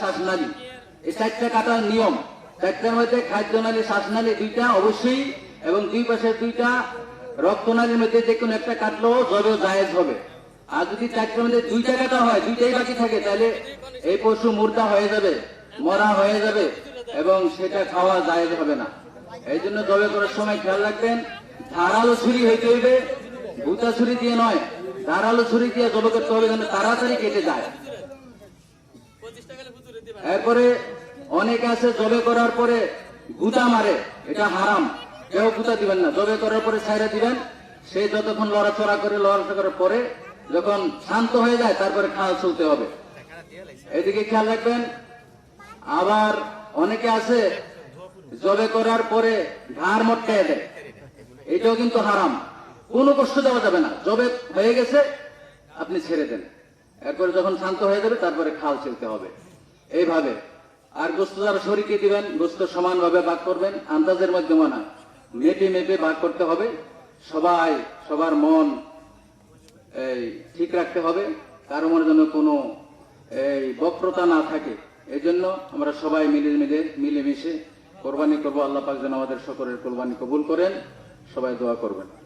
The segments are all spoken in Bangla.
শ্বাসনালী এই চারটা কাটার নিয়ম। চারটার মধ্যে খাদ্যনালী, শ্বাসনালী দুইটা অবশ্যই, এবং দুই পাশের দুইটা রক্তনালীর মধ্যে যে কোনো একটা কাটলেও জবে জায়েজ হবে। আর যদি চারটার মধ্যে দুইটা কাটা হয়, দুইটাই বাকি থাকে, তাহলে এই পশু মুর্দা হয়ে যাবে, মরা হয়ে যাবে, এবং সেটা খাওয়া জায়েজ হবে না। এই জন্য জবে করার সময় খেয়াল রাখবেন, ধারালো ছুরি হইতে হইবে, ভূতা ছুরি দিয়ে নয়, ধারালো ছুরি দিয়ে জবে করতে হবে যেন তাড়াতাড়ি কেটে যায়। এরপরে অনেকে আছে জবে করার পরে গুতা মারে, এটা হারাম। কেউ গুতা দিবেন না। জবে করার পরে ছাইরা দিবেন, সে যতক্ষণ লড়াচড়া করে, লড়াচড়া করার পরে যখন শান্ত হয়ে যায়, তারপরে খাওয়া চলতে হবে। এদিকে খেয়াল রাখবেন, আবার অনেকে আছে জবে করার পরে ঘাড় মটকায় দেয়। এটাও কিন্তু হারাম। কোনো কষ্ট দেওয়া যাবে না। জবে হয়ে গেছে, আপনি ছেড়ে দেন। এরপরে যখন শান্ত হয়ে যাবে, তারপরে খাল ছেলতে হবে। এইভাবে। আর গোস্ত যারা শরীকে দিবেন, গোস্ত সমানভাবে ভাগ করবেন, আন্দাজের মাধ্যমে না মেপে মেপে ভাগ করতে হবে। সবাই, সবার মন, এই, ঠিক রাখতে হবে। কারও মনে যেন কোনো, এই, বক্রতা না থাকে। এই জন্য আমরা সবাই মিলে মিলে, মিলেমিশে কোরবানি করব। আল্লাহ পাক যেন আমাদের সকলের কোরবানি কবুল করেন। সবাই দোয়া করবেন।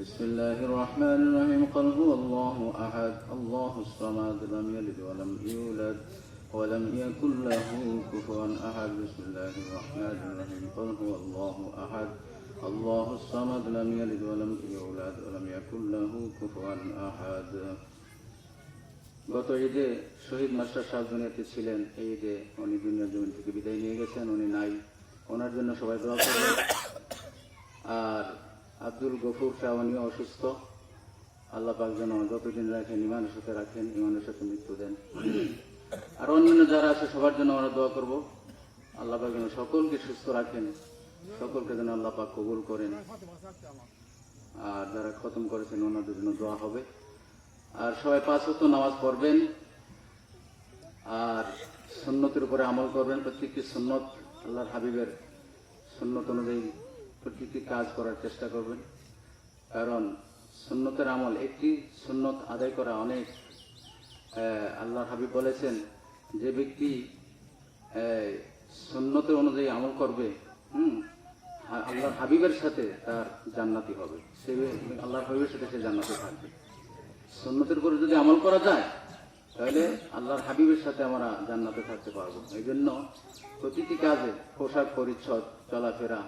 بسم الله الرحمن الرحيم قل هو الله أحد الله الصمد لم يلد ولم يولد ولم يكن له كفوا أحد بسم الله الرحمن الرحيم قل هو الله أحد الله الصمد لم يلد ولم يولد ولم يكن له كفوا أحد গত ঈদে শহীদ মাস্টার সাহেব দুনিয়াতে ছিলেন এই ঈদে উনি দুনিয়ার জমিন থেকে বিদায় নিয়ে গেছেন উনি নাই ওনার জন্য সবাই দোয়া করবেন আর আব্দুল গফুর শাহ অসুস্থ। আল্লাহ পাক যেন যতদিন রাখেন, ইমানের সাথে রাখেন, ইমানের সাথে মৃত্যু দেন। আর অন্যান্য যারা আছে, সবার জন্য আমরা দোয়া করব। আল্লাহ পাক যেন সকলকে সুস্থ রাখেন, সকলকে যেন আল্লাহ পাক কবুল করেন। আর যারা খতম করেছেন, ওনাদের জন্য দোয়া হবে। আর সবাই পাঁচ ওয়াক্ত নামাজ পড়বেন, আর সুন্নতের উপরে আমল করবেন। প্রত্যেকটি সুন্নত আল্লাহর হাবিবের সুন্নত অনুযায়ী প্রত্যেকটি কাজ করার চেষ্টা করবেন। কারণ সুন্নতের আমল একটি সুন্নত আদায় করা অনেক আহ, আল্লাহর হাবিব বলেছেন যে ব্যক্তি সুন্নতের অনুযায়ী আমল করবে হুম আল্লাহর হাবিবের সাথে তার জান্নাতি হবে। সে আল্লাহর হাবিবের সাথে সে জান্নাতে থাকবে। সুন্নতের উপরে যদি আমল করা যায় তাহলে আল্লাহর হাবিবের সাথে আমরা জান্নাতে থাকতে পারব। এই জন্য প্রতিটি কাজে পোশাক পরিচ্ছদ চলাফেরা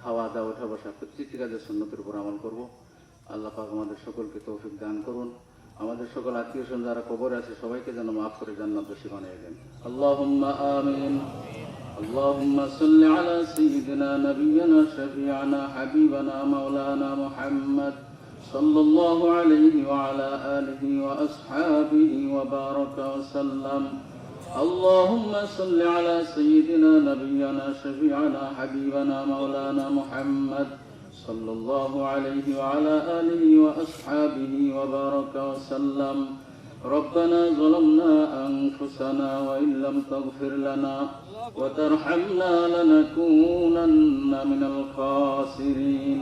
খাওয়া দাওয়া ওঠা বসা প্রতিটি কাজে সুন্নতের উপর আমল করব আল্লাহ পাক আমাদের সকলকে তৌফিক দান করুন আমাদের সকল আত্মীয় স্বজন যারা কবরে আছে সবাইকে যেন মাফ করে জান্নাত দোষী বানিয়ে দেন আল্লাহুম্মা আমিন اللهم صل على سيدنا نبينا شفيعنا حبيبنا مولانا محمد صلى الله عليه وعلى آله وأصحابه وبارك وسلم اللهم صل على سيدنا نبينا شفيعنا حبيبنا مولانا محمد صلى الله عليه وعلى آله وأصحابه وبارك وسلم. ربنا ظلمنا أنفسنا وإن لم تغفر لنا وترحمنا لنكونن من الخاسرين.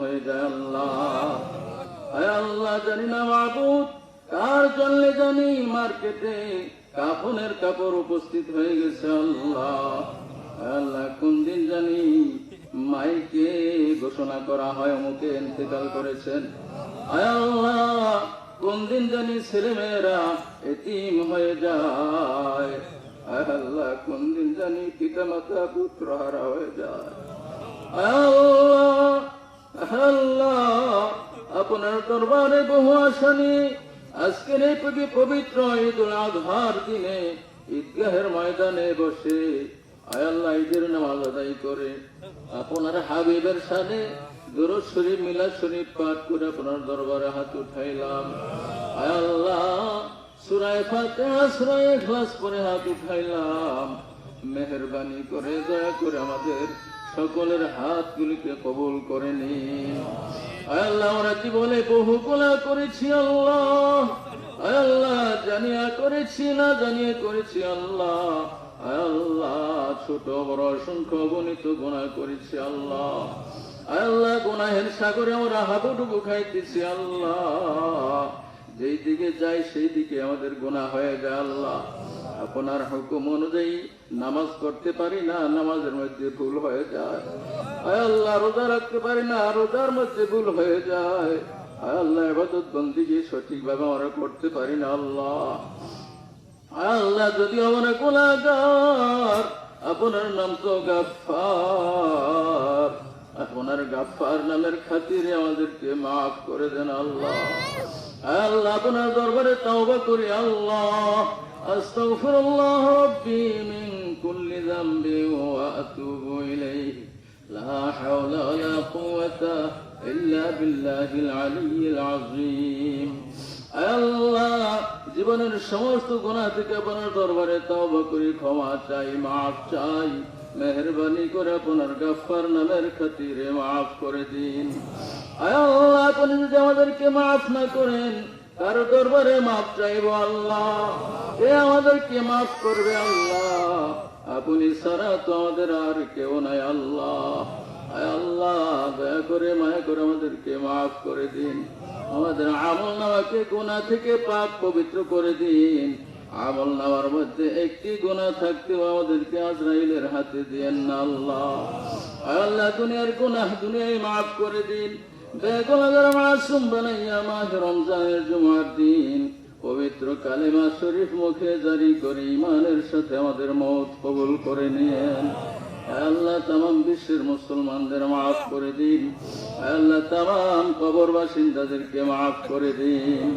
হয়ে যায় আল্লাহ। আল্লাহ, জানি না মাহবুদ কার জন্য জানি মার্কেটে কাফনের কাপড় উপস্থিত হয়ে গেছে আল্লাহ। আল্লাহ, কোন দিন জানি মাইকে ঘোষণা করা হয়, অমুকে ইন্তেকাল করেছেন। আল্লাহ, কোন দিন জানি ছেলে মেয়েরা এতিম হয়ে যায়। আল্লাহ, কোন দিন জানি পিতা মাতা পুত্র হারা হয়ে যায়। আল্লাহ আপনার দরবারে বহু আসানি আজকের এই পবি- পবিত্র ঈদুল আজহার দিনে ঈদগাহের ময়দানে বসে আয়াল্লাহ ঈদের নামাজ আদায় করে। আপনার হাবিবের শরীফ, মিলাদ শরীফ পাঠ করে আপনার দরবারে হাত উঠাইলাম। আয়াল্লাহ সুরায় ফাতিহা, সুরায় করে হাত উঠাইলাম। মেহরবানি করে দয়া করে আমাদের সকলের হাতগুলিকে কবুল করে আয় আল্লাহ, আমরা জীবনে বহু গোলা করেছি, আল্লাহ। আল্লাহ, জানিয়া করেছি না জানিয়ে করেছি, আল্লাহ। আল্লাহ, ছোট, বড়, অসংখ্য গণিত গোনা করেছি, আল্লাহ। আল্লাহ, গোনাহের সাগরে আমরা হাবুডুবু খাইতেছি, আল্লাহ। যেই দিকে যাই সেই দিকে আমাদের গোনা হয়ে যায় আল্লাহ। আপনার হুকুম অনুযায়ী নামাজ করতে পারি না, নামাজের মধ্যে ভুল হয়ে যায়। আল্লাহ, রোজা রাখতে পারি না, রোজার মধ্যে ভুল হয়ে যায়। আল্লাহ এবাদত সঠিকভাবে আমরা করতে পারি না আল্লাহ। আল্লাহ, যদি আমরা গোলাগার আপনার নাম তো গাফার আপনার গাফার নামের খাতিরে আমাদেরকে মাফ করে দেন আল্লাহ। আল্লাহ আপনার দরবারে তওবা করি, আল্লাহ। আস্তাগফিরুল্লাহ রাব্বি মিন কুল্লি যামবি ওয়া আতুবু ইলাইহি। লা হাওলা ওয়ালা কুওয়াতা ইল্লা বিল্লাহিল আলিয়্যিল আযীম। আল্লাহ, জীবনের সমস্ত গুনাহ থেকে আপনার দরবারে তওবা করি, ক্ষমা চাই, মাফ চাই। মেহরবানি করে আপনার গাফফার নামের খাতিরে মাফ করে দিন। আল্লাহ, আপনি যদি আমাদেরকে মাফ না করেন, কারও দরবারে মাফ চাইব আল্লাহ? এ আমাদেরকে মাফ করবে আল্লাহ? আপনি সারা তো আমাদের আর কেউ নাই আল্লাহ। আল্লাহ, দয়া করে, মায়া করে আমাদেরকে মাফ করে দিন। আমাদের আমল নামাকে গুণা থেকে পাপ পবিত্র করে দিন। আমল নামার মধ্যে একটি গুণা থাকতেও আমাদেরকে আজরাইলের হাতে দিয়েন না আল্লাহ। আল্লাহ, দুনিয়ার গুনাহ দুনিয়ায় মাফ করে দিন। পবিত্র কালেমা শরীফ মুখে জারি করে ইমানের সাথে আমাদের মত কবুল করে আল্লাহ বিশ্বের মুসলমানদের মাফ করে দিন। আল্লাহ তাম কবর বাসিন্দাদেরকে মাফ করে দিন।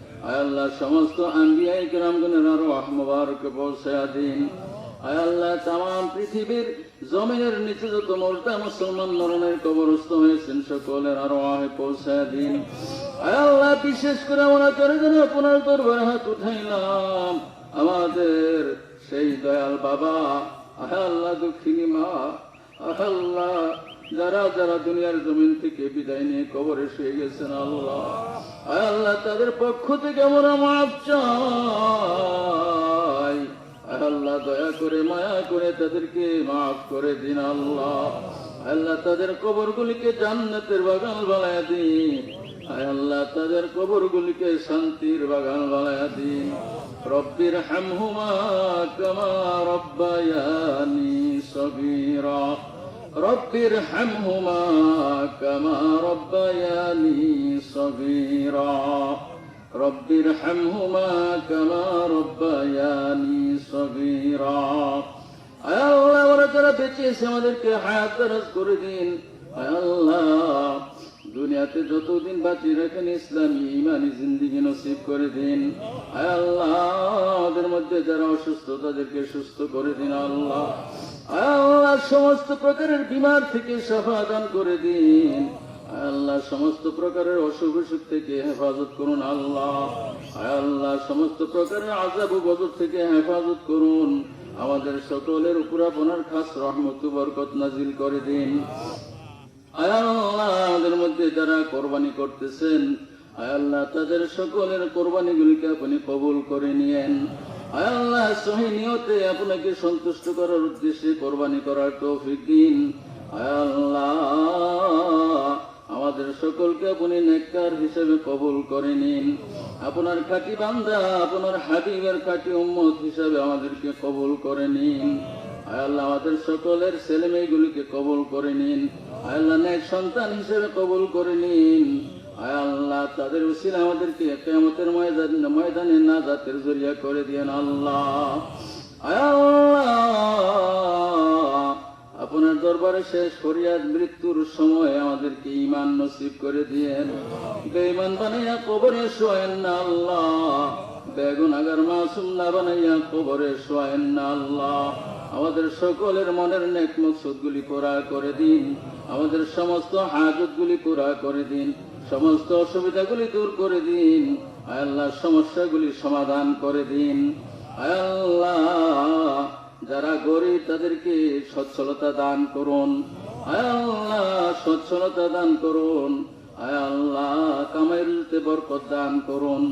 আল্লাহ, সমস্ত আম্বিয়াই কিরামগণের আরওয়াহ মুবারকে পৌঁছায়া দিন আল্লাহ তাম পৃথিবীর জমিনের নিচে যত মোর্তা মুসলমান মরণের কবরস্থ হয়েছেন, সকলের আরও আহে পৌঁছায় দিন আল্লাহ, বিশেষ করে আমরা করে যেন আপনার দরবারে হাত উঠাইলাম। আমাদের সেই দয়াল বাবা আল্লাহ, দুঃখিনী মা আল্লাহ যারা যারা দুনিয়ার জমিন থেকে বিদায় নিয়ে কবরে শুয়ে গেছেন, আল্লাহ। আল্লাহ, তাদের পক্ষ থেকে আমরা মাফ চাই। আল্লাহ, দয়া করে, মায়া করে তাদেরকে মাফ করে দিন, আল্লাহ। আল্লাহ, তাদের কবরগুলিকে জান্নাতের বাগান বানায় দিন। আল্লাহ, তাদের কবরগুলিকে শান্তির বাগান বানায় দিন। রব্বির হামহুমা কামা রব্বায়ানি সগীরা। রব্বির হামহুমা কামা রব্বায়ানি সগীরা আমাদেরকে হায়াত করে দিন। আল্লাহ, দুনিয়াতে যতদিন বাঁচিয়ে রাখেন, ইসলামী ইমানি জিন্দিগি নসিব করে দিন। আল্লাহ আমাদের মধ্যে যারা অসুস্থ, তাদেরকে সুস্থ করে দিন আল্লাহ। আল্লাহ সমস্ত প্রকারের বিমার থেকে সাফা দান করে দিন। আল্লাহ সমস্ত প্রকারের অশুভ সুখ থেকে হেফাজত করুন আল্লাহ। আল্লাহ সমস্ত প্রকারের আজাব গজব থেকে হেফাজত করুন। আমাদের সকলের উপর আপনার খাস রহমত বরকত নাজিল করে দিন। আল্লাহ আমাদের মধ্যে যারা কোরবানি করতেছেন, আল্লাহ তাদের সকলের কোরবানিগুলিকে আপনি কবুল করে নিয়েন। আল্লাহ সহি নিয়তে আপনাকে সন্তুষ্ট করার উদ্দেশ্যে কোরবানি করার তৌফিক দিন। আল্লাহ, আমাদের সকলকে আপনি নেককার হিসেবে কবুল করে নিন। আপনার খাঁটি বান্দা, আপনার হাবিবের খাটি উম্মত হিসেবে আমাদেরকে কবুল করে নিন। আল্লাহ, আমাদের সকলের ছেলে মেয়েগুলিকে কবুল করে নিন। আল্লাহ, নেক সন্তান হিসেবে কবুল করে নিন। আয় আল্লাহ, তাদের উসিল আমাদেরকে কেমতের ময়দান ময়দানে না জাতের জরিয়া করে দিয়েন আল্লাহ। আয় আল্লাহ, আপনার দরবারে শেষ ফরিয়াদ মৃত্যুর সময় আমাদেরকে ইমান নসিব করে দিয়েন। বেঈমান বানাইয়া কবরে শোয়েন না আল্লাহ। বেগুন আগার মাসুম না বানাইয়া কবরে শোয়েন না আল্লাহ। আমাদের সকলের মনের নেক মকসুদগুলি পুরা করে দিন। আমাদের সমস্ত হাজতগুলি পুরা করে দিন। সমস্ত অসুবিধাগুলি দূর করে দিন আয় আল্লাহ সমস্যাগুলি সমাধান করে দিন আয় আল্লাহ যারা গরিব তাদেরকে সচ্ছলতা দান করুন আয় আল্লাহ সচ্ছলতা দান করুন আয় আল্লাহ কামাইলতে বরকত দান করুন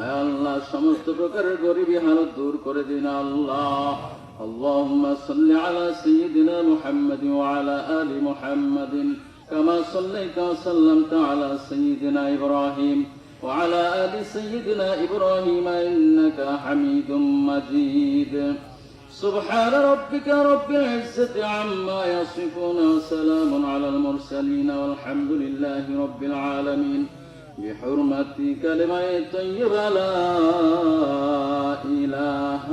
আয় আল্লাহ সমস্ত প্রকারের গরিবী হালত দূর করে দিন আল্লাহ اللهم صل على سيدنا محمد وعلى آل محمد كما صليت وسلمت على سيدنا إبراهيم وعلى آل سيدنا إبراهيم إنك حميد مجيد سبحان ربك رب العزة عما يصفون وسلام على المرسلين والحمد لله رب العالمين بحرمة كلمة طيبة لا إله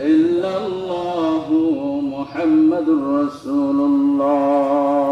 إلا الله محمد رسول الله